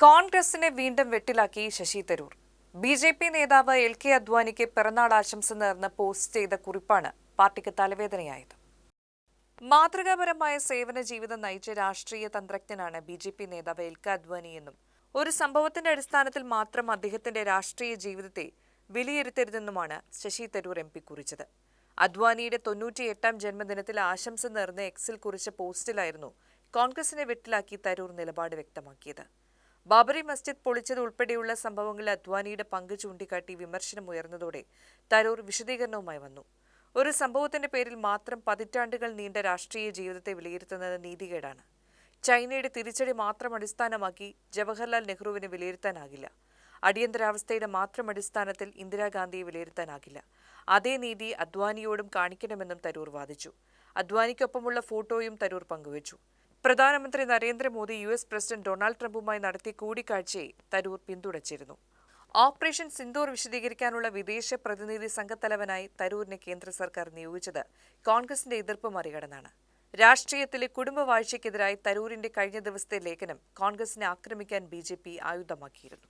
കോൺഗ്രസിനെ വീണ്ടും വെട്ടിലാക്കി Shashi Tharoor. B J P നേതാവ് എൽ കെ അദ്വാനിക്ക് പിറന്നാൾ ആശംസ നേർന്ന് പോസ്റ്റ് ചെയ്ത കുറിപ്പാണ് പാർട്ടിക്ക് തലവേദനയായത്. മാതൃകാപരമായ സേവന ജീവിതം നയിച്ച രാഷ്ട്രീയ തന്ത്രജ്ഞനാണ് ബി ജെ പി നേതാവ് എൽ കെ അദ്വാനി എന്നും ഒരു സംഭവത്തിന്റെ അടിസ്ഥാനത്തിൽ മാത്രം അദ്ദേഹത്തിന്റെ രാഷ്ട്രീയ ജീവിതത്തെ വിലയിരുത്തരുതെന്നുമാണ് ശശി തരൂർ എം പി കുറിച്ചത്. അദ്വാനിയുടെ തൊണ്ണൂറ്റിയെട്ടാം ജന്മദിനത്തിൽ ആശംസ നേർന്ന് എക്സിൽ കുറിച്ച പോസ്റ്റിലായിരുന്നു കോൺഗ്രസിനെ വെട്ടിലാക്കി തരൂർ നിലപാട് വ്യക്തമാക്കിയത്. ബാബറി മസ്ജിദ് പൊളിച്ചത് ഉൾപ്പെടെയുള്ള സംഭവങ്ങളിൽ അദ്വാനിയുടെ പങ്ക് ചൂണ്ടിക്കാട്ടി വിമർശനം ഉയർന്നതോടെ തരൂർ വിശദീകരണവുമായി വന്നു. ഒരു സംഭവത്തിന്റെ പേരിൽ മാത്രം പതിറ്റാണ്ടുകൾ നീണ്ട രാഷ്ട്രീയ ജീവിതത്തെ വിലയിരുത്തുന്നത് നീതികേടാണ്. ചൈനയുടെ തിരിച്ചടി മാത്രം അടിസ്ഥാനമാക്കി ജവഹർലാൽ നെഹ്റുവിനെ വിലയിരുത്താനാകില്ല. അടിയന്തരാവസ്ഥയുടെ മാത്രം അടിസ്ഥാനത്തിൽ ഇന്ദിരാഗാന്ധിയെ വിലയിരുത്താനാകില്ല. അതേ നീതി അദ്വാനിയോടും കാണിക്കണമെന്നും തരൂർ വാദിച്ചു. അദ്വാനിക്കൊപ്പമുള്ള ഫോട്ടോയും തരൂർ പങ്കുവച്ചു. പ്രധാനമന്ത്രി Narendra Modi U S president Donald ട്രംപുമായി നടത്തിയ കൂടിക്കാഴ്ചയെ തരൂർ പിന്തുണച്ചിരുന്നു. ഓപ്പറേഷൻ സിന്ദൂർ വിശദീകരിക്കാനുള്ള വിദേശ പ്രതിനിധി സംഘത്തലവനായി തരൂരിനെ കേന്ദ്ര സർക്കാർ നിയോഗിച്ചത് കോൺഗ്രസിന്റെ എതിർപ്പ് മറികടന്നാണ്. രാഷ്ട്രീയത്തിലെ കുടുംബവാഴ്ചയ്ക്കെതിരായി തരൂരിന്റെ കഴിഞ്ഞ ദിവസത്തെ ലേഖനം കോൺഗ്രസിനെ ആക്രമിക്കാൻ ബി ആയുധമാക്കിയിരുന്നു.